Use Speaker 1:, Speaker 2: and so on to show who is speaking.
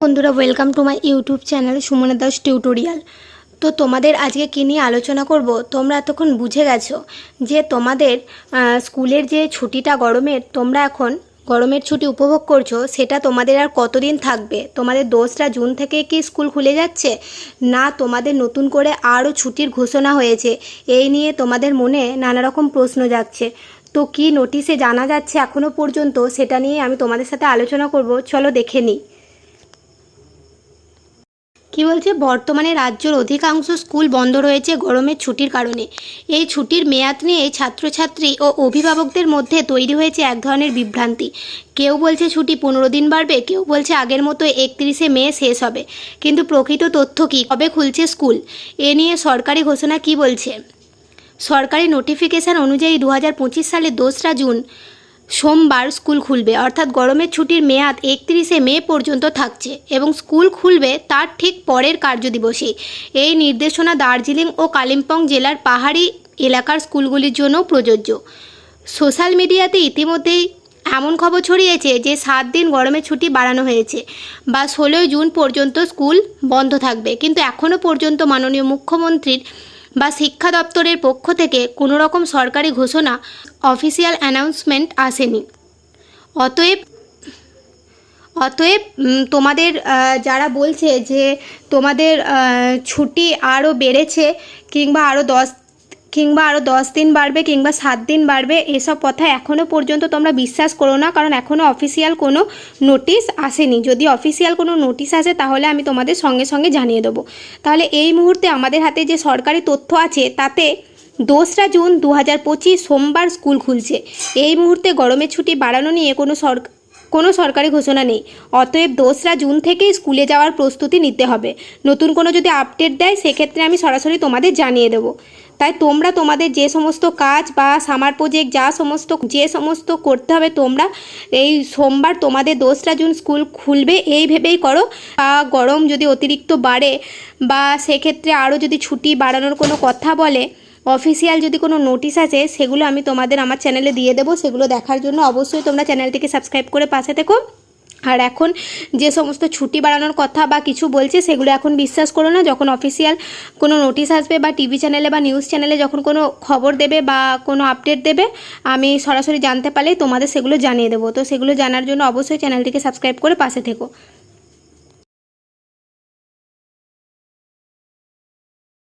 Speaker 1: বন্ধুরা welcome to my YouTube channel Sumana Das tutorial তো তোমাদের আজকে কী নিয়ে আলোচনা করব? তোমরা এতক্ষণ বুঝে গেছো যে তোমাদের স্কুলের যে ছুটিটা গরমের, তোমরা এখন গরমের ছুটি উপভোগ করছ, সেটা তোমাদের আর কতদিন থাকবে? তোমাদের দোসরা জুন থেকে কি স্কুল খুলে যাচ্ছে? না, তোমাদের নতুন করে আরও ছুটির ঘোষণা হয়েছে। এই নিয়ে তোমাদের মনে নানা রকম প্রশ্ন যাচ্ছে তো কি নোটিশে জানা যাচ্ছে এখনও পর্যন্ত, সেটা নিয়ে আমি তোমাদের সাথে আলোচনা করব। চলো দেখে নিই। কি বলছে? বর্তমানে রাজ্যের অধিকাংশ স্কুল বন্ধ রয়েছে গরমের ছুটির কারণে। এই ছুটির মেয়াদ নিয়ে ছাত্রছাত্রী ও অভিভাবকদের মধ্যে তৈরি হয়েছে এক ধরনের বিভ্রান্তি। কেউ বলছে ছুটি পনেরো দিন বাড়বে, কেউ বলছে আগের মতো একত্রিশে মে শেষ হবে। কিন্তু প্রকৃত তথ্য কী? কবে খুলছে স্কুল? এ নিয়ে সরকারি ঘোষণা কি বলছে? সরকারি নোটিফিকেশান অনুযায়ী দু সালের দোসরা জুন সোমবার স্কুল খুলবে। অর্থাৎ গরমের ছুটির মেয়াদ একত্রিশে মে পর্যন্ত থাকছে এবং স্কুল খুলবে তার ঠিক পরের কার্যদিবসে এই নির্দেশনা দার্জিলিং ও কালিম্পং জেলার পাহাড়ি এলাকার স্কুলগুলির জন্যও প্রযোজ্য। সোশ্যাল মিডিয়াতে ইতিমধ্যেই এমন খবর ছড়িয়েছে যে, সাত দিন গরমের ছুটি বাড়ানো হয়েছে বা ষোলোই জুন পর্যন্ত স্কুল বন্ধ থাকবে। কিন্তু এখনও পর্যন্ত মাননীয় মুখ্যমন্ত্রীর বা শিক্ষা দপ্তরের পক্ষ থেকে কোনো রকম সরকারি ঘোষণা, অফিসিয়াল অ্যানাউন্সমেন্ট আসেনি। অতএব অতএব তোমাদের যারা বলছে যে তোমাদের ছুটি আরও বেড়েছে কিংবা আরও দশ কিংবা আরও দশ দিন বাড়বে কিংবা সাত দিন বাড়বে, এসব কথা এখনও পর্যন্ত তোমরা বিশ্বাস করো না, কারণ এখনও অফিসিয়াল কোনো নোটিশ আসেনি। যদি অফিসিয়াল কোনো নোটিশ আসে, তাহলে আমি তোমাদের সঙ্গে সঙ্গে জানিয়ে দেবো। তাহলে এই মুহূর্তে আমাদের হাতে যে সরকারি তথ্য আছে, তাতে দোসরা জুন দু হাজার পঁচিশ সোমবার স্কুল খুলছে। এই মুহূর্তে গরমের ছুটি বাড়ানো নিয়ে কোনো সরকার কোনো সরকারি ঘোষণা নেই। অতএব দোসরা জুন থেকেই স্কুলে যাওয়ার প্রস্তুতি নিতে হবে। নতুন কোনো যদি আপডেট দেয়, সেক্ষেত্রে আমি সরাসরি তোমাদের জানিয়ে দেবো। তাই তোমরা তোমাদের যে সমস্ত কাজ বা সামার প্রজেক্ট যা সমস্ত, যে সমস্ত করতে হবে তোমরা, এই সোমবার তোমাদের দোসরা জুন স্কুল খুলবে, এই ভেবেই করো। বা গরম যদি অতিরিক্ত বাড়ে, বা সেক্ষেত্রে আরও যদি ছুটি বাড়ানোর কোনো কথা বলে অফিসিয়াল যদি কোনো নোটিশ আছে সেগুলো আমি তোমাদের আমার চ্যানেলে দিয়ে দেবো, সেগুলো দেখার জন্য অবশ্যই তোমরা চ্যানেলটিকে সাবস্ক্রাইব করে পাশে থেকো। আর এখন যে সমস্ত ছুটি বাড়ানোর কথা বা কিছু বলছে, সেগুলো এখন বিশ্বাস করো না। যখন অফিসিয়াল কোনো নোটিশ আসবে বা টিভি চ্যানেলে বা নিউজ চ্যানেলে যখন কোনো খবর দেবে বা কোনো আপডেট দেবে, আমি সরাসরি জানতে পারলেই তোমাদের সেগুলো জানিয়ে দেবো। তো সেগুলো জানার জন্য অবশ্যই চ্যানেলটিকে সাবস্ক্রাইব করে পাশে থেকো।